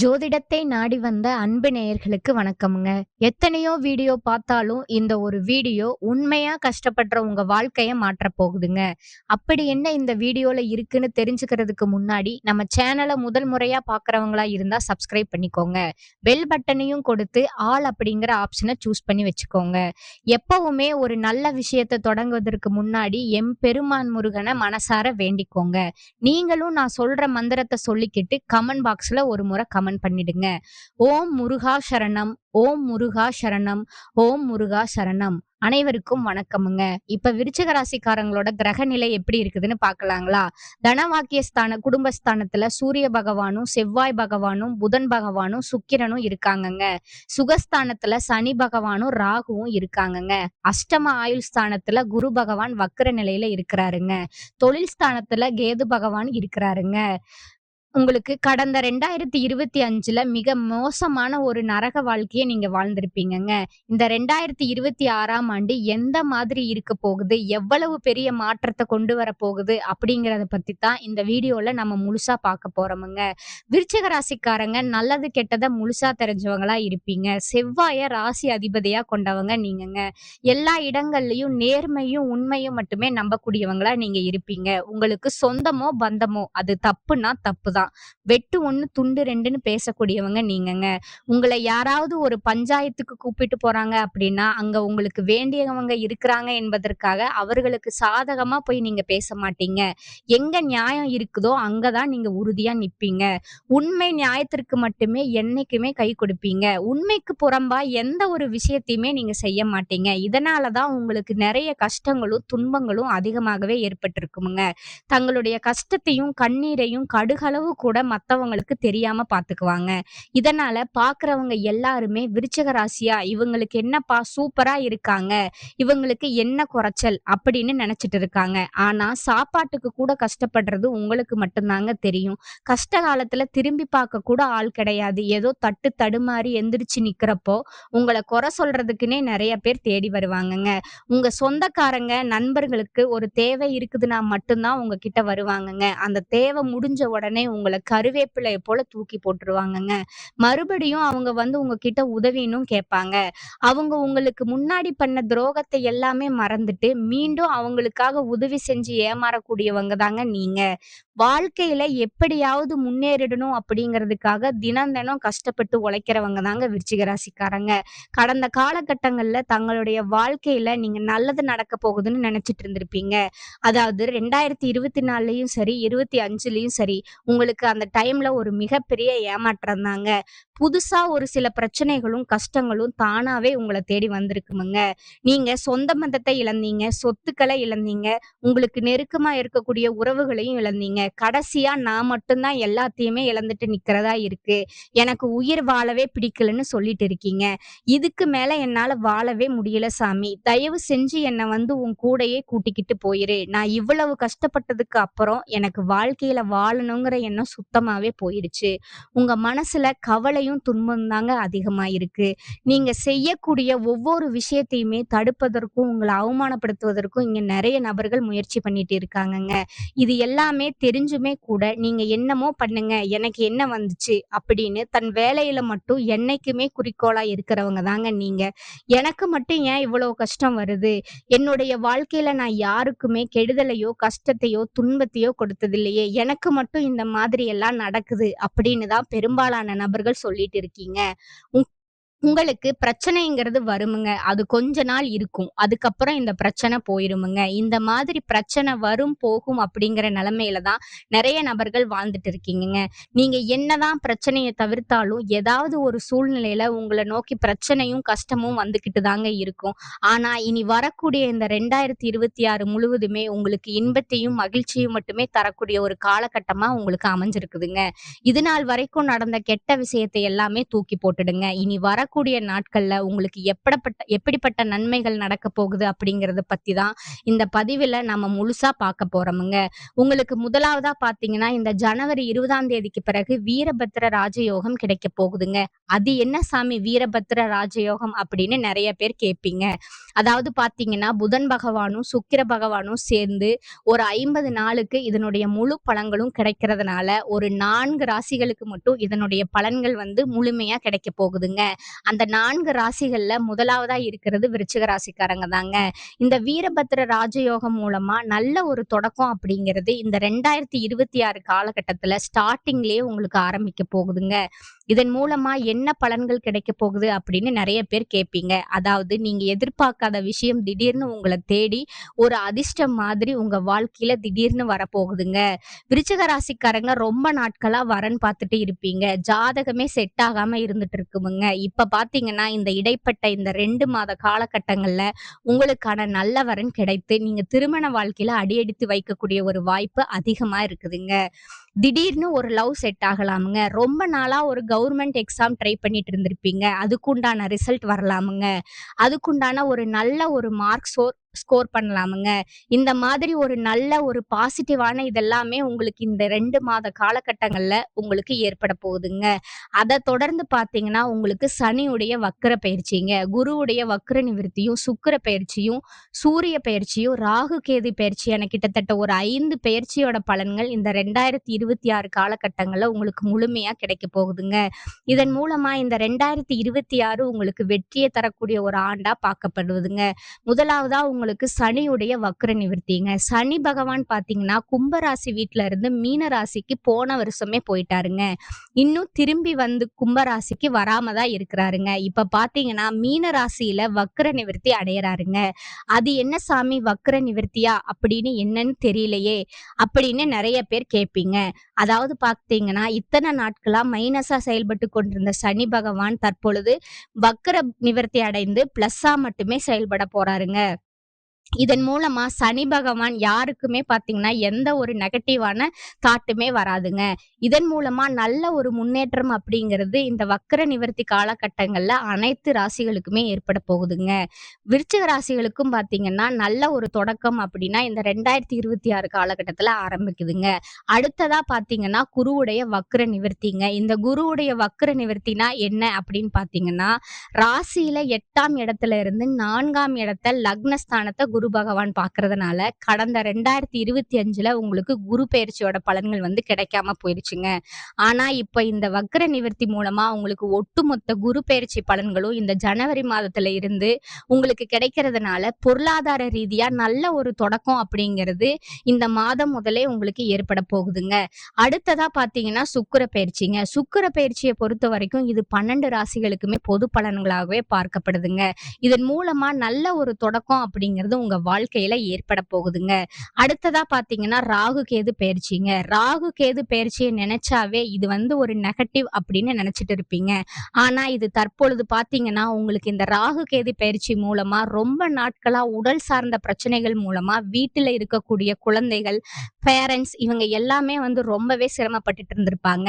ஜோதிடத்தை நாடி வந்த அன்பு நேயர்களுக்கு வணக்கம்ங்க. எத்தனையோ வீடியோ பார்த்தாலும் இந்த ஒரு வீடியோ உண்மையா கஷ்டப்படுற உங்க வாழ்க்கைய மாற்ற போகுதுங்க. அப்படி என்ன இந்த வீடியோல இருக்குன்னு தெரிஞ்சுக்கிறதுக்கு முன்னாடி நம்ம சேனலை முதல் முறையா பாக்குறவங்களா இருந்தா சப்ஸ்கிரைப் பண்ணிக்கோங்க. பெல் பட்டனையும் கொடுத்து ஆல் அப்படிங்கிற ஆப்ஷனை சூஸ் பண்ணி வச்சுக்கோங்க. எப்பவுமே ஒரு நல்ல விஷயத்தை தொடங்குவதற்கு முன்னாடி எம் பெருமான் முருகனை மனசார வேண்டிக்கோங்க. நீங்களும் நான் சொல்ற மந்திரத்தை சொல்லிக்கிட்டு கமெண்ட் பாக்ஸ்ல ஒரு முறை கமெண்ட் பண்ணிடுங்க. ஓம் முருகா சரணம் ஓம் முருகா சரணம் ஓம் முருகா சரணம். அனைவருக்கும் வணக்கமுங்க. இப்ப விருச்சக ராசிக்காரங்களோட கிரக நிலை எப்படி இருக்குதுன்னு பாக்கலாங்களா தனவாக்கியஸ்தான குடும்பஸ்தானத்துல சூரிய பகவானும் செவ்வாய் பகவானும் புதன் பகவானும் சுக்கிரனும் இருக்காங்கங்க. சுகஸ்தானத்துல சனி பகவானும் ராகுவும் இருக்காங்கங்க. அஷ்டம ஆயுள் ஸ்தானத்துல குரு பகவான் வக்கர நிலையில இருக்கிறாருங்க. தொழில் ஸ்தானத்துல கேது பகவான் இருக்கிறாருங்க. உங்களுக்கு கடந்த ரெண்டாயிரத்தி இருபத்தி அஞ்சுல மிக மோசமான ஒரு நரக வாழ்க்கையை நீங்க வாழ்ந்திருப்பீங்கங்க. இந்த ரெண்டாயிரத்தி இருபத்தி ஆறாம் ஆண்டு எந்த மாதிரி இருக்க போகுது? எவ்வளவு பெரிய மாற்றத்தை கொண்டு வர போகுது? அப்படிங்கறத பத்தி தான் இந்த வீடியோல நம்ம முழுசா பார்க்க போறோமுங்க. விருச்சக ராசிக்காரங்க நல்லது கெட்டதை முழுசா தெரிஞ்சவங்களா இருப்பீங்க. செவ்வாய ராசி அதிபதியா கொண்டவங்க நீங்கங்க. எல்லா இடங்கள்லயும் நேர்மையும் உண்மையும் மட்டுமே நம்பக்கூடியவங்களா நீங்க இருப்பீங்க. உங்களுக்கு சொந்தமோ பந்தமோ அது தப்புனா தப்பு தான் வெட்டு ஒன்று துண்டு ரெண்டுன்னு பேசக்கூடியவங்க நீங்கங்க. உங்களை யாராவது ஒரு பஞ்சாயத்துக்கு கூப்பிட்டு போறாங்க அப்படின்னா அங்க உங்களுக்கு வேண்டியவங்க இருக்கிறாங்க என்பதற்காக அவர்களுக்கு சாதகமா போய் நீங்க பேச மாட்டீங்க. எங்க நியாயம் இருக்குதோ அங்கதான் நீங்க உறுதியா நிப்பீங்க. உண்மை நியாயத்திற்கு மட்டுமே என்னைக்குமே கை கொடுப்பீங்க. உண்மைக்கு புறம்பா எந்த ஒரு விஷயத்தையுமே நீங்க செய்ய மாட்டீங்க. இதனாலதான் உங்களுக்கு நிறைய கஷ்டங்களும் துன்பங்களும் அதிகமாகவே ஏற்பட்டிருக்குமுங்க. தங்களுடைய கஷ்டத்தையும் கண்ணீரையும் கடுகளவு கூட மத்தவங்களுக்கு தெரியாம பாத்துக்குவாங்க. இதனால பாக்குறவங்க எல்லாருமே விருச்சக ராசியா இவங்களுக்கு என்னப்பா சூப்பரா இருக்காங்க இவங்களுக்கு என்ன குறைச்சல் அப்படின்னு நினைச்சிட்டு இருக்காங்க. ஆனா சாப்பாட்டுக்கு கூட கஷ்டப்படுறது உங்களுக்கு மட்டும்தாங்க தெரியும். கஷ்ட காலத்துல திரும்பி பார்க்க கூட ஆள் கிடையாது. ஏதோ தட்டு தடுமாறி எந்திரிச்சு நிக்கிறப்போ உங்களை குறை சொல்றதுக்குன்னே நிறைய பேர் தேடி வருவாங்கங்க. உங்க சொந்தக்காரங்க நண்பர்களுக்கு ஒரு தேவை இருக்குதுன்னா மட்டும்தான் உங்ககிட்ட வருவாங்கங்க. அந்த தேவை முடிஞ்ச உடனே உங்களை கருவேப்பிலையை போல தூக்கி போட்டுருவாங்கங்க. மறுபடியும் அவங்க வந்து உங்ககிட்ட உதவினும் கேட்பாங்க. அவங்க உங்களுக்கு முன்னாடி பண்ண துரோகத்தை எல்லாமே மறந்துட்டு மீண்டும் அவங்களுக்காக உதவி செஞ்சு ஏமாறக்கூடியவங்க தாங்க நீங்க. வாழ்க்கையில எப்படியாவது முன்னேறிடணும் அப்படிங்கிறதுக்காக தினம் தினம் கஷ்டப்பட்டு உழைக்கிறவங்க தாங்க விருச்சிக ராசிக்காரங்க. கடந்த காலகட்டங்கள்ல தங்களுடைய வாழ்க்கையில நீங்க நல்லது நடக்க போகுதுன்னு நினைச்சிட்டு இருந்திருப்பீங்க. அதாவது ரெண்டாயிரத்தி இருபத்தி நாலுலயும் சரி இருபத்தி அஞ்சுலயும் சரி உங்களுக்கு அந்த டைம்ல ஒரு மிகப்பெரிய ஏமாற்றம் தாங்க. புதுசா ஒரு சில பிரச்சனைகளும் கஷ்டங்களும் தானாவே உங்களை தேடி வந்திருக்குமுங்க. நீங்க சொந்த மந்தத்தை இழந்தீங்க சொத்துக்களை இழந்தீங்க உங்களுக்கு நெருக்கமா இருக்கக்கூடிய உறவுகளையும் இழந்தீங்க. கடைசியா நான் மட்டும்தான் எல்லாத்தையுமே இழந்துட்டு நிக்கிறதா இருக்கு. எனக்கு உயிர் வாழவே பிடிக்கலன்னு சொல்லிட்டு இருக்கீங்க. இதுக்கு மேல என்னால வாழவே முடியல சாமி. தயவு செஞ்சு என்னை வந்து உன் கூடையே கூட்டிக்கிட்டு போயிரு. நான் இவ்வளவு கஷ்டப்பட்டதுக்கு அப்புறம் எனக்கு வாழ்க்கையில வாழணுங்கிற எண்ணம் சுத்தமாவே போயிடுச்சு. உங்க மனசுல கவலையும் துன்பம் தாங்க அதிகமா இருக்கு நீங்க செய்யக்கூடிய ஒவ்வொரு விஷயத்தையுமே தடுப்பதற்கும் உங்களை அவமானப்படுத்துவதற்கும் இங்க நிறைய நபர்கள் முயற்சி பண்ணிட்டு இருக்காங்கங்க. இது எல்லாமே தெரிஞ்சுமே கூட நீங்க என்னமோ பண்ணுங்க எனக்கு என்ன வந்துச்சு அப்படின்னு தன் வேலையில மட்டும் என்னைக்குமே குறிக்கோளா இருக்கிறவங்க தாங்க நீங்க. எனக்கு மட்டும் ஏன் இவ்வளவு கஷ்டம் வருது? என்னுடைய வாழ்க்கையில நான் யாருக்குமே கெடுதலையோ கஷ்டத்தையோ துன்பத்தையோ கொடுத்ததில்லையே. எனக்கு மட்டும் இந்த மாதிரி எல்லாம் நடக்குது அப்படின்னு தான் பெரும்பாலான நபர்கள் சொல்லிட்டு இருக்கீங்க. உங்- உங்களுக்கு பிரச்சனைங்கிறது வருமுங்க. அது கொஞ்ச நாள் இருக்கும். அதுக்கப்புறம் இந்த பிரச்சனை போயிருமுங்க. இந்த மாதிரி பிரச்சனை வரும் போகும் அப்படிங்கிற நிலைமையில தான் நிறைய நபர்கள் வாழ்ந்துட்டு இருக்கீங்கங்க. நீங்க என்னதான் பிரச்சனையை தவிர்த்தாலும் ஏதாவது ஒரு சூழ்நிலையில உங்களை நோக்கி பிரச்சனையும் கஷ்டமும் வந்துகிட்டு தாங்க இருக்கும். ஆனா இனி வரக்கூடிய இந்த ரெண்டாயிரத்தி இருபத்தி ஆறு முழுவதுமே உங்களுக்கு இன்பத்தையும் மகிழ்ச்சியும் மட்டுமே தரக்கூடிய ஒரு காலகட்டமா உங்களுக்கு அமைஞ்சிருக்குதுங்க. இது நாள் வரைக்கும் நடந்த கெட்ட விஷயத்தை எல்லாமே தூக்கி போட்டுடுங்க. இனி வர வரக்கூடிய நாட்கள்ல உங்களுக்கு எப்படப்பட்ட எப்படிப்பட்ட நன்மைகள் நடக்க போகுது அப்படிங்கறத பத்தி தான் இந்த பதிவுல நம்ம முழுசா பார்க்க போறோமுங்க. உங்களுக்கு முதலாவதா பாத்தீங்கன்னா இந்த ஜனவரி இருபதாம் தேதிக்கு பிறகு வீரபத்ர ராஜயோகம் கிடைக்க போகுதுங்க. அது என்ன சாமி வீரபத்ர ராஜயோகம் அப்படின்னு நிறைய பேர் கேட்பீங்க அதாவது பாத்தீங்கன்னா புதன் பகவானும் சுக்கிர பகவானும் சேர்ந்து ஒரு ஐம்பது நாளுக்கு இதனுடைய முழு பலன்களும் கிடைக்கிறதுனால ஒரு நான்கு ராசிகளுக்கு மட்டும் இதனுடைய பலன்கள் வந்து முழுமையா கிடைக்க போகுதுங்க. அந்த நான்கு ராசிகள்ல முதலாவதா இருக்கிறது விருச்சிக ராசிக்காரங்க தாங்க. இந்த வீரபத்திர ராஜயோகம் மூலமா நல்ல ஒரு தொடக்கம் அப்படிங்கிறது இந்த ரெண்டாயிரத்தி இருபத்தி ஆறு காலகட்டத்துல ஸ்டார்டிங்லயே உங்களுக்கு ஆரம்பிக்க போகுதுங்க. இதன் மூலமா என்ன பலன்கள் கிடைக்க போகுது அப்படின்னு நிறைய பேர் கேட்பீங்க. அதாவது நீங்க எதிர்பார்க்காத விஷயம் திடீர்னு உங்களை தேடி ஒரு அதிர்ஷ்டம் மாதிரி உங்க வாழ்க்கையில திடீர்னு வரப்போகுதுங்க. விருச்சக ராசிக்காரங்க ரொம்ப நாட்களா வரன் பார்த்துட்டு இருப்பீங்க. ஜாதகமே செட் ஆகாம இருந்துட்டு இருக்குமுங்க. இப்ப பாத்தீங்கன்னா இந்த இடைப்பட்ட இந்த ரெண்டு மாத காலகட்டங்கள்ல உங்களுக்கான நல்ல வரன் கிடைத்து நீங்க திருமண வாழ்க்கையில அடியெடுத்து வைக்கக்கூடிய ஒரு வாய்ப்பு அதிகமா இருக்குதுங்க. திடீர்னு ஒரு லவ் செட் ஆகலாமுங்க. ரொம்ப நாளா ஒரு கவர்மெண்ட் எக்ஸாம் ட்ரை பண்ணிட்டு இருந்திருப்பீங்க. அதுக்குண்டான ரிசல்ட் வரலாமுங்க. அதுக்குண்டான ஒரு நல்ல ஒரு மார்க் ஸ்கோர் ஸ்கோர் பண்ணலாமுங்க. இந்த மாதிரி ஒரு நல்ல ஒரு பாசிட்டிவான இதெல்லாமே உங்களுக்கு இந்த ரெண்டு மாத காலகட்டங்களில் உங்களுக்கு ஏற்பட போகுதுங்க. அதை தொடர்ந்து பார்த்தீங்கன்னா உங்களுக்கு சனியுடைய வக்கர பயிற்சிங்க. குருவுடைய வக்கர நிவர்த்தியும் சுக்கிர பயிற்சியும் சூரிய பயிற்சியும் ராகு கேது பயிற்சியான கிட்டத்தட்ட ஒரு ஐந்து பயிற்சியோட பலன்கள் இந்த ரெண்டாயிரத்தி இருபத்தி ஆறு காலகட்டங்களில் உங்களுக்கு முழுமையாக கிடைக்க போகுதுங்க. இதன் மூலமாக இந்த ரெண்டாயிரத்தி இருபத்தி ஆறு உங்களுக்கு வெற்றியை தரக்கூடிய ஒரு ஆண்டாக பார்க்கப்படுவதுங்க முதலாவதாக உங்களுக்கு சனியுடைய வக்ர நிவர்த்திங்க. சனி பகவான் பாத்தீங்கன்னா கும்பராசி வீட்டுல இருந்து மீன ராசிக்கு போன வருஷமே போயிட்டாருங்க. இன்னும் திரும்பி வந்து கும்பராசிக்கு வராம தான் இருக்கிறாருங்க. இப்ப பாத்தீங்கன்னா மீன ராசியில வக்ர நிவர்த்தி அடையிறாருங்க. அது என்ன சாமி வக்ர நிவர்த்தியா அப்படின்னு என்னன்னு தெரியலையே அப்படின்னு நிறைய பேர் கேட்பீங்க அதாவது பார்த்தீங்கன்னா இத்தனை நாட்களா மைனஸா செயல்பட்டு கொண்டிருந்த சனி பகவான் தற்பொழுது வக்ர நிவர்த்தி அடைந்து பிளஸ்ஸா மட்டுமே செயல்பட போறாருங்க. இதன் மூலமா சனி பகவான் யாருக்குமே பார்த்தீங்கன்னா எந்த ஒரு நெகட்டிவான தாட்டுமே வராதுங்க. இதன் மூலமா நல்ல ஒரு முன்னேற்றம் அப்படிங்கிறது இந்த வக்கர நிவர்த்தி காலகட்டங்கள்ல அனைத்து ராசிகளுக்குமே ஏற்பட போகுதுங்க. விருச்சிக ராசிகளுக்கும் பார்த்தீங்கன்னா நல்ல ஒரு தொடக்கம் அப்படின்னா இந்த ரெண்டாயிரத்தி இருபத்தி ஆறு காலகட்டத்தில் ஆரம்பிக்குதுங்க. அடுத்ததா பார்த்தீங்கன்னா குருவுடைய வக்கர நிவர்த்திங்க. இந்த குருவுடைய வக்கர நிவர்த்தினா என்ன அப்படின்னு பார்த்தீங்கன்னா ராசியில எட்டாம் இடத்துல இருந்து நான்காம் இடத்த லக்னஸ்தானத்தை குரு பகவான் பாக்குறதுனால கடந்த ரெண்டாயிரத்தி இருபத்தி அஞ்சுல உங்களுக்கு குரு பயிற்சியோட பலன்கள் வந்து கிடைக்காம போயிருச்சுங்க. ஆனா இப்ப இந்த வக்ர நிவர்த்தி மூலமா உங்களுக்கு ஒட்டுமொத்த குரு பயிற்சி பலன்களும் இந்த ஜனவரி மாதத்துல இருந்து உங்களுக்கு கிடைக்கிறதுனால பொருளாதார ரீதியா நல்ல ஒரு தொடக்கம் அப்படிங்கிறது இந்த மாதம் முதலே உங்களுக்கு ஏற்பட போகுதுங்க. அடுத்ததா பாத்தீங்கன்னா சுக்கர பயிற்சிங்க. சுக்கர பயிற்சியை பொறுத்த வரைக்கும் இது பன்னெண்டு ராசிகளுக்குமே பொது பலன்களாகவே பார்க்கப்படுதுங்க. இதன் மூலமா நல்ல ஒரு தொடக்கம் அப்படிங்கிறது உங்க வாழ்க்கையில ஏற்பட போகுதுங்க. அடுத்ததா பாத்தீங்கன்னா ராகு கேது பயிற்சிங்க. ராகு கேது பயிற்சியை நினைச்சாவே இது வந்து ஒரு நெகட்டிவ் அப்படின்னு நினைச்சிட்டு இருப்பீங்க. ஆனா இது தற்பொழுது பாத்தீங்கன்னா உங்களுக்கு இந்த ராகு கேது பயிற்சி மூலமா ரொம்ப நாட்களா உடல் சார்ந்த பிரச்சனைகள் மூலமா வீட்டுல இருக்கக்கூடிய குழந்தைகள் பேரண்ட்ஸ் இவங்க எல்லாமே வந்து ரொம்பவே சிரமப்பட்டுட்டு இருந்திருப்பாங்க.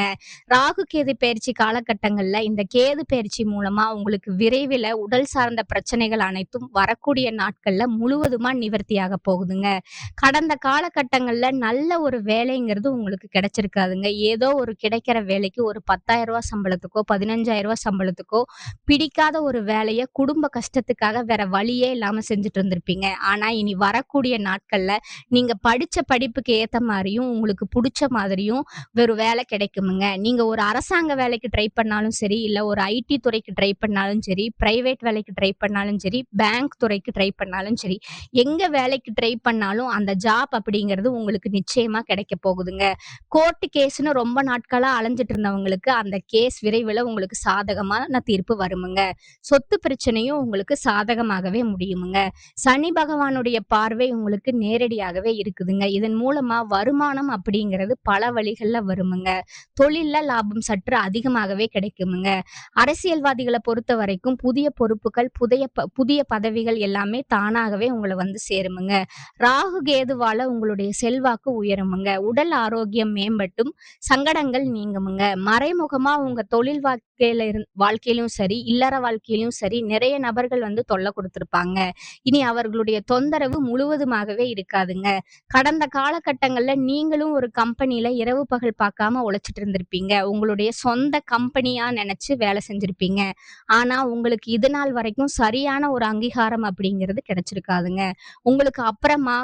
ராகு கேது பயிற்சி காலகட்டங்கள்ல இந்த கேது பயிற்சி மூலமா உங்களுக்கு விரைவில் உடல் சார்ந்த பிரச்சனைகள் அனைத்தும் வரக்கூடிய நாட்கள்ல முழுவதுமா நிவர்த்தியாக போகுதுங்க. கடந்த காலகட்டங்கள்ல நல்ல ஒரு வேலைங்கிறது உங்களுக்கு கிடைச்சிருக்காதுங்க. ஏதோ ஒரு கிடைக்கிற வேலைக்கு ஒரு பத்தாயிரம் ரூபாய் சம்பளத்துக்கோ பதினஞ்சாயிரம் ரூபாய் சம்பளத்துக்கோ பிடிக்காத ஒரு வேலையை குடும்ப கஷ்டத்துக்காக வேற வழியே இல்லாம செஞ்சுட்டு இருந்திருப்பீங்க ஆனா இனி வரக்கூடிய நாட்கள்ல நீங்க படிச்ச படிப்புக்கு ஏத்த மாதிரியும் உங்களுக்கு பிடிச்ச மாதிரியும் வெறும் வேலை கிடைக்குமுங்க. நீங்க ஒரு அரசாங்க வேலைக்கு ட்ரை பண்ணாலும் சரி இல்ல ஒரு ஐடி துறைக்கு ட்ரை பண்ணாலும் சரி பிரைவேட் வேலைக்கு ட்ரை பண்ணாலும் சரி பேங்க் துறைக்கு ட்ரை பண்ணாலும் சரி எங்க வேலைக்கு ட்ரை பண்ணாலும் அந்த ஜாப் அப்படிங்கிறது உங்களுக்கு நிச்சயமா கிடைக்க போகுதுங்க. கோர்ட்டு கேஸ்னு ரொம்ப நாட்களா அலைஞ்சிட்டு இருந்தவங்களுக்கு அந்த கேஸ் விரைவில் உங்களுக்கு சாதகமான தீர்ப்பு வருமுங்க. சொத்து பிரச்சனையும் உங்களுக்கு சாதகமாகவே முடியுமுங்க. சனி பகவானுடைய பார்வை உங்களுக்கு நேரடியாகவே இருக்குதுங்க. இதன் மூலமா வருமானம் அப்படிங்கிறது பல வழிகள்ல வருமுங்க. தொழில்ல லாபம் சற்று அதிகமாகவே கிடைக்குமுங்க. அரசியல்வாதிகளை பொறுத்த வரைக்கும் புதிய பொறுப்புகள் புதிய புதிய பதவிகள் எல்லாமே தானாகவே உங்களுக்கு உங்களை வந்து சேருமுங்க. ராகு கேதுவால உங்களுடைய செல்வாக்கு உயருமுங்க. உடல் ஆரோக்கியம் மேம்பட்டும் சங்கடங்கள் நீங்குமுங்க. மறைமுகமா உங்க தொழில் வாழ்க்கையில இருந் வாழ்க்கையிலும் சரி, இல்லற வாழ்க்கையிலும் சரி, நிறைய நபர்கள் வந்து தொல்லை கொடுத்துருப்பாங்க இனி அவர்களுடைய தொந்தரவு முழுவதுமாகவே இருக்காதுங்க. கடந்த காலகட்டங்கள்ல நீங்களும் ஒரு கம்பெனில இரவு பகல் பார்க்காம உழைச்சிட்டு இருந்திருப்பீங்க. உங்களுடைய சொந்த கம்பெனியா நினைச்சு வேலை செஞ்சிருப்பீங்க. ஆனா, உங்களுக்கு இது நாள் வரைக்கும் சரியான ஒரு அங்கீகாரம் அப்படிங்கிறது கிடைச்சிருக்காதுங்க. உங்களுக்கு அப்புறமா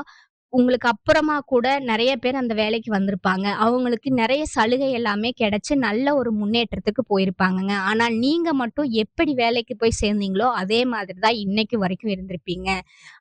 உங்களுக்கு அப்புறமா கூட நிறைய பேர் அந்த வேலைக்கு வந்திருப்பாங்க. அவங்களுக்கு நிறைய சலுகை எல்லாமே கிடைச்சு நல்ல ஒரு முன்னேற்றத்துக்கு போயிருப்பாங்கங்க. ஆனால் நீங்கள் மட்டும் எப்படி வேலைக்கு போய் சேர்ந்தீங்களோ, அதே மாதிரி தான் இன்னைக்கு வரைக்கும் இருந்திருப்பீங்க.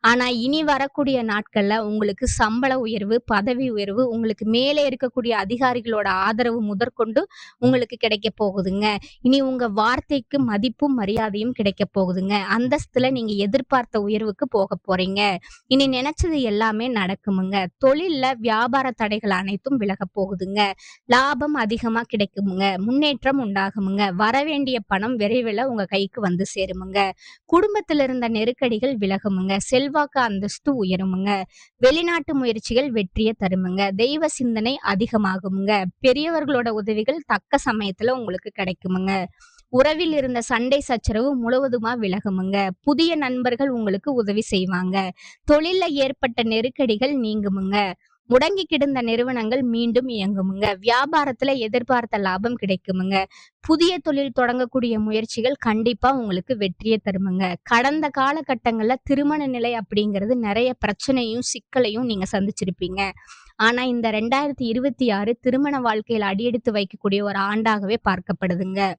ஆனால் இனி வரக்கூடிய நாட்களில் உங்களுக்கு சம்பள உயர்வு, பதவி உயர்வு, உங்களுக்கு மேலே இருக்கக்கூடிய அதிகாரிகளோட ஆதரவு முதற்கொண்டு உங்களுக்கு கிடைக்கப் போகுதுங்க. இனி உங்கள் வார்த்தைக்கு மதிப்பும், மரியாதையும் கிடைக்கப் போகுதுங்க. அந்தஸ்தில் நீங்கள் எதிர்பார்த்த உயர்வுக்கு போக போகிறீங்க இனி நினச்சது எல்லாமே நடக்குமுங்க. தொழில்ல வியாபார தடைகள் அனைத்தும் விலகப் போகுதுங்க. லாபம் அதிகமா கிடைக்குமுங்க. முன்னேற்றம் உண்டாகுமுங்க. வரவேண்டிய பணம் விரைவில உங்க கைக்கு வந்து சேருமுங்க. குடும்பத்தில் இருந்த நெருக்கடிகள் விலகுமுங்க. செல்வாக்கு, அந்தஸ்து உயருமுங்க. வெளிநாட்டு முயற்சிகள் வெற்றியை தருமுங்க. தெய்வ சிந்தனை அதிகமாகுமுங்க. பெரியவர்களோட உதவிகள் தக்க சமயத்துல உங்களுக்கு கிடைக்குமுங்க. உறவில் இருந்த சண்டை சச்சரவு முழுவதுமா விலகுமுங்க. புதிய நண்பர்கள் உங்களுக்கு உதவி செய்வாங்க. தொழில ஏற்பட்ட நெருக்கடிகள் நீங்குமுங்க. முடங்கி கிடந்த நிறுவனங்கள் மீண்டும் இயங்குமுங்க. வியாபாரத்துல எதிர்பார்த்த லாபம் கிடைக்குமுங்க. புதிய தொழில் தொடங்கக்கூடிய முயற்சிகள் கண்டிப்பா உங்களுக்கு வெற்றியை தருமுங்க. கடந்த காலகட்டங்கள்ல திருமண நிலை அப்படிங்கிறது நிறைய பிரச்சனையும், சிக்கலையும் நீங்க சந்திச்சிருப்பீங்க. ஆனா, இந்த 2026 திருமண வாழ்க்கையில் அடியெடுத்து வைக்கக்கூடிய ஒரு ஆண்டாகவே பார்க்கப்படுதுங்க.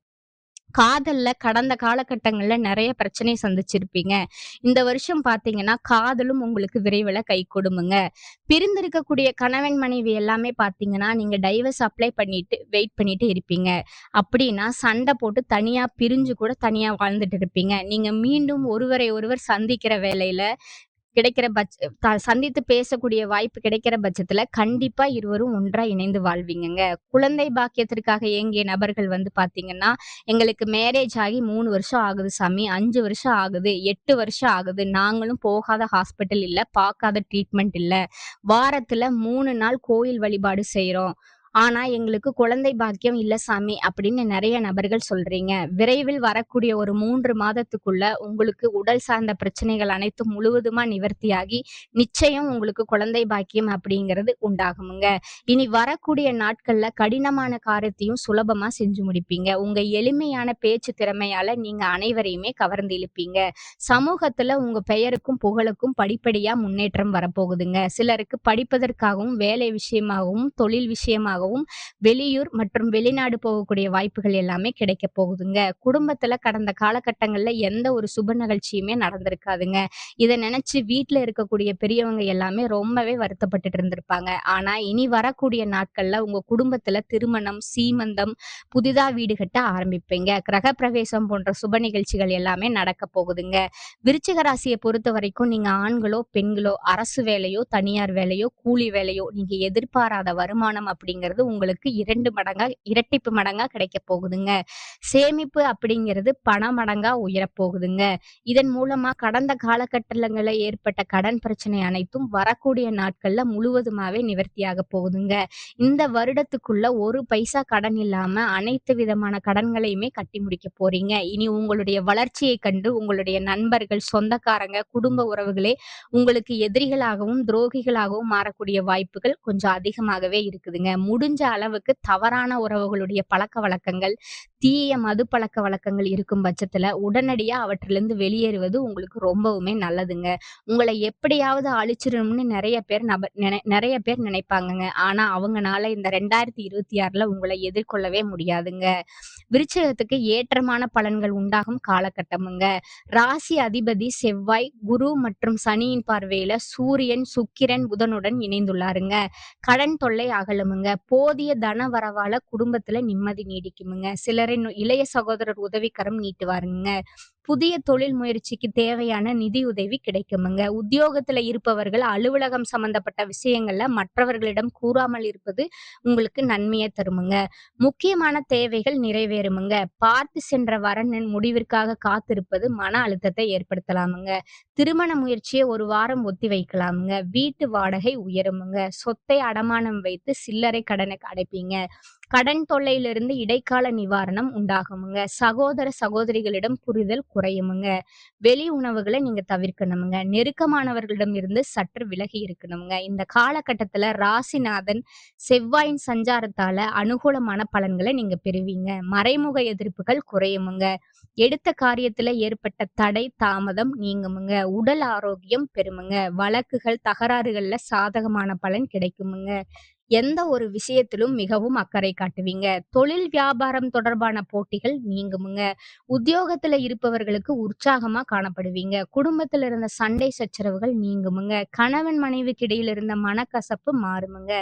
காதல்ல கடந்த காலகட்டங்கள்ல நிறைய பிரச்சனை சந்திச்சிருப்பீங்க. இந்த வருஷம் பார்த்தீங்கன்னா, காதலும் உங்களுக்கு விரைவில கைகூடுமுங்க. பிரிந்திருக்கக்கூடிய கணவன், மனைவி எல்லாமே பார்த்தீங்கன்னா, நீங்க டைவர்ஸ் அப்ளை பண்ணிட்டு வெயிட் பண்ணிட்டு இருப்பீங்க. அப்படின்னா, சண்டை போட்டு தனியா பிரிஞ்சு கூட தனியா வாழ்ந்துட்டு இருப்பீங்க. நீங்க மீண்டும் ஒருவரை ஒருவர் சந்திக்கிற வேலையில கிடைக்கிற பட்ச த சந்தித்து பேசக்கூடிய வாய்ப்பு கிடைக்கிற பட்சத்துல கண்டிப்பா இருவரும் ஒன்றா இணைந்து வாழ்வீங்கங்க. குழந்தை பாக்கியத்திற்காக ஏங்கிய நபர்கள் வந்து பாத்தீங்கன்னா எங்களுக்கு மேரேஜ் ஆகி மூணு வருஷம் ஆகுது சாமி, அஞ்சு வருஷம் ஆகுது, எட்டு வருஷம் ஆகுது. நாங்களும் போகாத ஹாஸ்பிட்டல் இல்ல, பார்க்காத ட்ரீட்மெண்ட் இல்ல. வாரத்துல மூணு நாள் கோயில் வழிபாடு செய்யறோம் ஆனா, எங்களுக்கு குழந்தை பாக்கியம் இல்ல சாமி அப்படின்னு நிறைய நபர்கள் சொல்றீங்க. விரைவில் வரக்கூடிய ஒரு மூன்று மாதத்துக்குள்ள உங்களுக்கு உடல் சார்ந்த பிரச்சனைகள் அனைத்தும் முழுவதுமா நிவர்த்தியாகி, நிச்சயம் உங்களுக்கு குழந்தை பாக்கியம் அப்படிங்கிறது உண்டாகுமுங்க. இனி வரக்கூடிய நாட்கள்ல கடினமான காரியத்தையும் சுலபமா செஞ்சு முடிப்பீங்க. உங்க எளிமையான பேச்சு திறமையால நீங்க அனைவரையுமே கவர்ந்து இழுப்பீங்க. சமூகத்துல உங்க பெயருக்கும், புகழுக்கும் படிப்படியா முன்னேற்றம் வரப்போகுதுங்க. சிலருக்கு படிப்பதற்காகவும், வேலை விஷயமாகவும், தொழில் விஷயமாகவும் வெளியூர் மற்றும் வெளிநாடு போகக்கூடிய வாய்ப்புகள் எல்லாமே கிடைக்க போகுதுங்க. குடும்பத்துல கடந்த காலகட்டங்கள்ல எந்த ஒரு சுப நிகழ்ச்சியுமே நடந்திருக்காதுங்க. இத நினைச்சு வீட்டுல இருக்கக்கூடிய பெரியவங்க எல்லாமே ரொம்பவே வருத்தப்பட்டுட்டு இருந்திருப்பாங்க. ஆனா, இனி வரக்கூடிய நாட்கள்ல உங்க குடும்பத்துல திருமணம், சீமந்தம், புதிதா வீடு கட்ட ஆரம்பிப்பீங்க. கிரகப்பிரவேசம் போன்ற சுப நிகழ்ச்சிகள் எல்லாமே நடக்கப் போகுதுங்க. விருச்சிக ராசிய பொறுத்தவரைக்கும் நீங்க ஆண்களோ, பெண்களோ, அரசு வேலையோ, தனியார் வேலையோ, கூலி வேலையோ, நீங்க எதிர்பாராத வருமானம் அப்படிங்கிறது அப்படிங்கிறது உங்களுக்கு இரண்டு மடங்கா, இரட்டிப்பு மடங்கா கிடைக்க போகுதுங்க. சேமிப்பு அப்படிங்கிறது பண மடங்கா உயரப்போகுதுங்க இதன் மூலமா கடந்த காலகட்டங்களில் ஏற்பட்ட கடன் பிரச்சனை அனைத்தும் வரக்கூடிய நாட்கள்ல முழுவதுமாவே நிவர்த்தியாக போகுதுங்க. இந்த வருடத்துக்குள்ள ஒரு பைசா கடன் இல்லாம அனைத்து விதமான கடன்களையுமே கட்டி முடிக்க போறீங்க. இனி உங்களுடைய வளர்ச்சியை கண்டு உங்களுடைய நண்பர்கள், சொந்தக்காரங்க, குடும்ப உறவுகளே உங்களுக்கு எதிரிகளாகவும், துரோகிகளாகவும் மாறக்கூடிய வாய்ப்புகள் கொஞ்சம் அதிகமாகவே இருக்குதுங்க. முடு முடிஞ்ச அளவுக்கு தவறான உறவுகளுடைய பழக்க வழக்கங்கள் தீய மது பழக்க வழக்கங்கள் இருக்கும் பட்சத்துல உடனடியா அவற்றிலிருந்து வெளியேறுவது உங்களுக்கு ரொம்பவுமே நல்லதுங்க. உங்களை எப்படியாவது அழிச்சிடணும்னு நிறைய பேர் நப நிறைய பேர் நினைப்பாங்கங்க. ஆனா, அவங்கனால இந்த ரெண்டாயிரத்தி இருபத்தி ஆறுல உங்களை எதிர்கொள்ளவே முடியாதுங்க. விருச்சகத்துக்கு ஏற்றமான பலன்கள் உண்டாகும் காலகட்டமுங்க. ராசி அதிபதி செவ்வாய், குரு மற்றும் சனியின் பார்வையில சூரியன், சுக்கிரன், புதனுடன் இணைந்துள்ளாருங்க. கடன் தொல்லை அகலுமுங்க. போதிய தன வரவால குடும்பத்துல நிம்மதி நீடிக்குமுங்க. சிலரை இளைய சகோதரர் உதவிக்கரம் நீட்டுவாருங்க. புதிய தொழில் முயற்சிக்கு தேவையான நிதியுதவி கிடைக்குமுங்க. உத்தியோகத்துல இருப்பவர்கள் அலுவலகம் சம்பந்தப்பட்ட விஷயங்கள்ல மற்றவர்களிடம் கூறாமல் இருப்பது உங்களுக்கு நன்மையை தருமுங்க. முக்கியமான தேவைகள் நிறைவேறுமுங்க. பார்த்து சென்ற வரனின் முடிவிற்காக காத்திருப்பது மன அழுத்தத்தை ஏற்படுத்தலாமுங்க. திருமண முயற்சியை ஒரு வாரம் ஒத்தி வைக்கலாமுங்க. வீட்டு வாடகை உயருமுங்க. சொத்தை அடமானம் வைத்து சில்லறை கடனை அடைப்பீங்க. கடன் தொல்லையிலிருந்து இடைக்கால நிவாரணம் உண்டாகுமுங்க. சகோதர, சகோதரிகளிடம் புரிதல் குறையுமுங்க. வெளி உணவுகளை நீங்க தவிர்க்கணுமுங்க. நெருக்கமானவர்களிடம் இருந்து சற்று விலகி இருக்கணுமுங்க. இந்த காலகட்டத்துல ராசிநாதன் செவ்வாயின் சஞ்சாரத்தால அனுகூலமான பலன்களை நீங்க பெறுவீங்க. மறைமுக எதிர்ப்புகள் குறையுமுங்க. எடுத்த காரியத்துல ஏற்பட்ட தடை, தாமதம் நீங்குமுங்க. உடல் ஆரோக்கியம் பெறுமுங்க. வழக்குகள், தகராறுகள்ல சாதகமான பலன் கிடைக்குமுங்க. எந்த ஒரு விஷயத்திலும் மிகவும் அக்கறை காட்டுவீங்க. தொழில், வியாபாரம் தொடர்பான போட்டிகள் நீங்குமுங்க. உத்தியோகத்துல இருப்பவர்களுக்கு உற்சாகமா காணப்படுவீங்க. குடும்பத்துல இருந்த சண்டை சச்சரவுகள் நீங்குமுங்க. கணவன் மனைவிக்கு இடையில இருந்த மனக்கசப்பு மாறுமுங்க.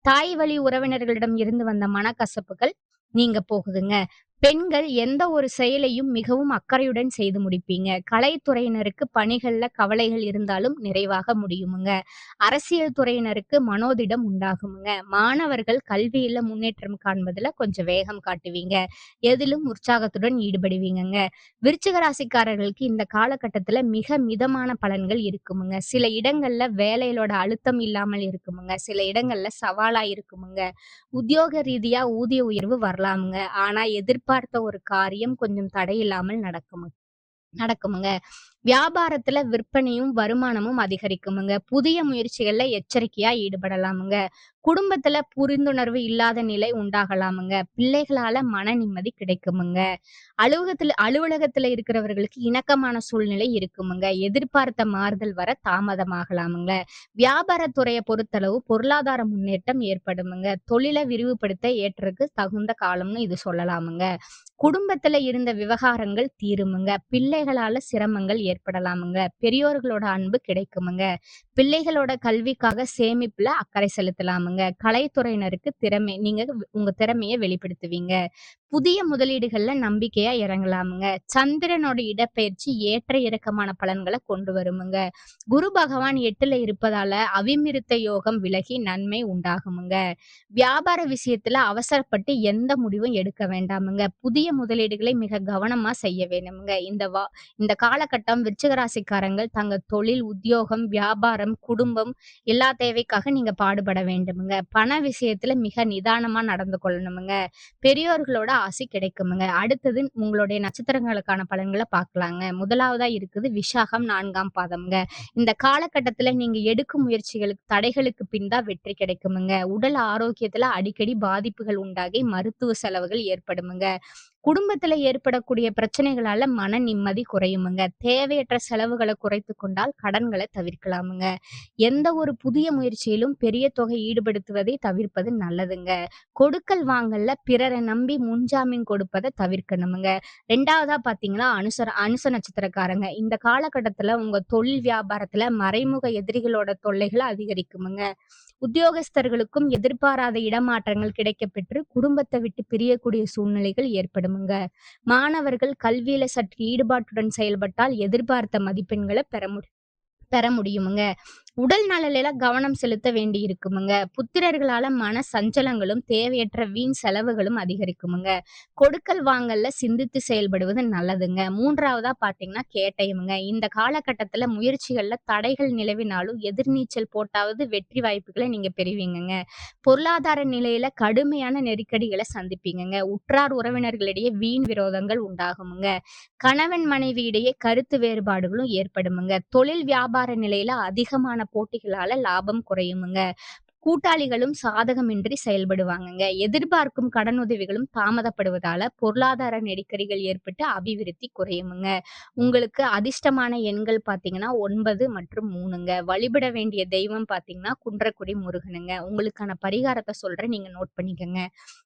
தாய் வழி உறவினர்களிடம் இருந்து வந்த மனக்கசப்புகள் நீங்க போகுதுங்க. பெண்கள் எந்த ஒரு செயலையும் மிகவும் அக்கறையுடன் செய்து முடிப்பீங்க. கலைத்துறையினருக்கு பணிகள்ல கவலைகள் இருந்தாலும் நிறைவாக முடியுமுங்க. அரசியல் துறையினருக்கு மனோதிடம் உண்டாகுமுங்க. மாணவர்கள் கல்வியில முன்னேற்றம் காண்பதுல கொஞ்சம் வேகம் காட்டுவீங்க. எதிலும் உற்சாகத்துடன் ஈடுபடுவீங்கங்க. விருச்சிக ராசிக்காரர்களுக்கு இந்த காலகட்டத்துல மிக மிதமான பலன்கள் இருக்குமுங்க. சில இடங்கள்ல வேலைகளோட அழுத்தம் இல்லாமல் இருக்குமுங்க. சில இடங்கள்ல சவாலா இருக்குமுங்க. உத்தியோக ரீதியா ஊதிய உயர்வு வரலாமுங்க. ஆனா எதிர்ப்பு எதிர்பார்த்த ஒரு காரியம் கொஞ்சம் தடையில்லாமல் நடக்குமு நடக்குமுங்க. வியாபாரத்துல விற்பனையும், வருமானமும் அதிகரிக்குமுங்க. புதிய முயற்சிகள்ல எச்சரிக்கையா ஈடுபடலாமுங்க. குடும்பத்துல புரிந்துணர்வு இல்லாத நிலை உண்டாகலாமுங்க. பிள்ளைகளால மன நிம்மதி கிடைக்குமுங்க. அலுவலகத்துல அலுவலகத்துல இருக்கிறவர்களுக்கு இணக்கமான சூழ்நிலை இருக்குமுங்க. எதிர்பார்த்த மாறுதல் வர தாமதமாகலாமுங்க. வியாபாரத்துறையை பொறுத்தளவு பொருளாதார முன்னேற்றம் ஏற்படுமுங்க. தொழிலை விரிவுபடுத்த ஏற்றக்கு தகுந்த காலம்னு இது சொல்லலாமுங்க. குடும்பத்துல இருந்த விவகாரங்கள் தீருமுங்க. பிள்ளைகளால சிரமங்கள் ஏற்படலாமுங்க. பெரியோர்களோட அன்பு கிடைக்குமுங்க. பிள்ளைகளோட கல்விக்காக சேமிப்புல அக்கறை செலுத்தலாமுங்க. கலைத்துறையினருக்கு திறமை நீங்க உங்க திறமைய வெளிப்படுத்துவீங்க. புதிய முதலீடுகள்ல நம்பிக்கையா இறங்கலாமுங்க. சந்திரனோட இடப்பெயர்ச்சி ஏற்ற இறக்கமான பலன்களை கொண்டு வருமுங்க. குரு பகவான் எட்டுல இருப்பதால அவிமிருத்த யோகம் விலகி நன்மை உண்டாகுமுங்க. வியாபார விஷயத்துல அவசரப்பட்டு எந்த முடிவும் எடுக்க வேண்டாமுங்க. புதிய முதலீடுகளை மிக கவனமா செய்ய வேணுமுங்க. இந்த வா இந்த காலகட்டம் விருச்சிக விருச்சிகராசிக்காரங்கள் தங்க தொழில், உத்தியோகம், வியாபாரம், குடும்பம் எல்லா தேவைக்காக நீங்க பாடுபட வேண்டுமுங்க. பண விஷயத்துல மிக நிதானமா நடந்து கொள்ளணுமுங்க. பெரியோர்களோட ஆசை கிடைக்குமுங்க. அடுத்தது உங்களுடைய நட்சத்திரங்களுக்கான பலன்கள பார்க்கலாங்க. முதலாவதா இருக்குது விசாகம் நான்காம் பாதம்ங்க. இந்த காலகட்டத்துல நீங்க எடுக்கும் முயற்சிகளுக்கு தடைகளுக்கு பின் தான் வெற்றி கிடைக்குமுங்க. உடல் ஆரோக்கியத்துல அடிக்கடி பாதிப்புகள் உண்டாகி மருத்துவ செலவுகள் ஏற்படுமுங்க. குடும்பத்துல ஏற்படக்கூடிய பிரச்சனைகளால மன நிம்மதி குறையுமுங்க. தேவையற்ற செலவுகளை குறைத்து கொண்டால் கடன்களை தவிர்க்கலாமுங்க. எந்த ஒரு புதிய முயற்சியிலும் பெரிய தொகை ஈடுபடுத்துவதை தவிர்ப்பது நல்லதுங்க. கொடுக்கல் வாங்கல்ல பிறரை நம்பி முன்ஜாமீன் கொடுப்பதை தவிர்க்கணுமுங்க. 2வதா பார்த்தீங்கன்னா, அனுசர அனுச நட்சத்திரக்காரங்க. இந்த காலகட்டத்துல உங்க தொழில் வியாபாரத்துல மறைமுக எதிரிகளோட தொல்லைகளை அதிகரிக்குமுங்க. உத்தியோகஸ்தர்களுக்கும் எதிர்பாராத இடமாற்றங்கள் கிடைக்கப்பெற்று குடும்பத்தை விட்டு பிரியக்கூடிய சூழ்நிலைகள் ஏற்படுமுங்க. மாணவர்கள் கல்வியில சற்று ஈடுபாட்டுடன் செயல்பட்டால் எதிர்பார்த்த மதிப்பெண்களை பெற முடியும் பெற முடியுமுங்க. உடல் நலனில கவனம் செலுத்த வேண்டி இருக்குமுங்க. புத்திரர்களால மன சஞ்சலங்களும், தேவையற்ற வீண் செலவுகளும் அதிகரிக்குமுங்க. கொடுக்கல் வாங்கல்ல சிந்தித்து செயல்படுவது நல்லதுங்க. மூன்றாவதா பாத்தீங்கன்னா கேட்டயமுங்க இந்த காலகட்டத்துல முயற்சிகள்ல தடைகள் நிலவினாலும் எதிர்நீச்சல் போட்டாவது வெற்றி வாய்ப்புகளை நீங்க பெறுவீங்கங்க. பொருளாதார நிலையில கடுமையான நெருக்கடிகளை சந்திப்பீங்கங்க. உற்றார் உறவினர்களிடையே வீண் விரோதங்கள் உண்டாகுமுங்க. கணவன் மனைவி இடையே கருத்து வேறுபாடுகளும் ஏற்படுமுங்க. தொழில் வியாபார நிலையில அதிகமான போட்டிகளால லாபம் குறையுமுங்க. கூட்டாளிகளும் சாதகமின்றி செயல்படுவாங்கங்க. எதிர்பார்க்கும் கடனுதவிகளும் தாமதப்படுவதால பொருளாதார நெருக்கடிகள் ஏற்பட்டு அபிவிருத்தி குறையுமுங்க. உங்களுக்கு அதிர்ஷ்டமான எண்கள் பார்த்தீங்கன்னா, ஒன்பது மற்றும் மூணுங்க வழிபட வேண்டிய தெய்வம் பார்த்தீங்கன்னா, குன்றக்குடி முருகனுங்க. உங்களுக்கான பரிகாரத்தை சொல்றேன். நீங்க நோட் பண்ணிக்கோங்க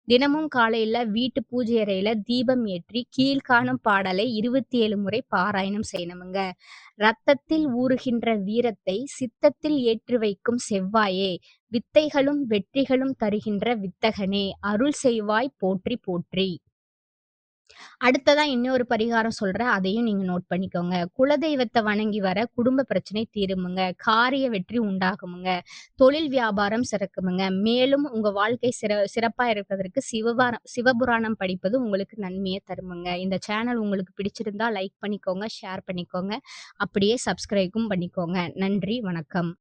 தினமும் காலையில வீட்டு பூஜை அறையில தீபம் ஏற்றி கீழ்க்காணும் பாடலை 27 முறை பாராயணம் செய்யணுமுங்க. ரத்தத்தில் ஊறுகின்ற வீரத்தை சித்தத்தில் ஏற்றி வைக்கும் செவ்வாயே! வித்தைகளும் வெற்றிகளும் தருகின்ற வித்தகனே! அருள் செய்வாய் போற்றி போற்றி! அடுத்ததான் இன்னொரு பரிகாரம் சொல்றேன். அதையும் நீங்க நோட் பண்ணிக்கோங்க. குலதெய்வத்தை வணங்கி வர குடும்ப பிரச்சனை தீருமுங்க. காரிய வெற்றி உண்டாகுமுங்க. தொழில் வியாபாரம் சிறக்குமுங்க. மேலும் உங்க வாழ்க்கை சிற சிறப்பா இருப்பதற்கு சிவபாரம் சிவபுராணம் படிப்பது உங்களுக்கு நன்மையை தருமுங்க. இந்த சேனல் உங்களுக்கு பிடிச்சிருந்தா லைக் பண்ணிக்கோங்க, ஷேர் பண்ணிக்கோங்க. அப்படியே சப்ஸ்கிரைபும் பண்ணிக்கோங்க. நன்றி, வணக்கம்.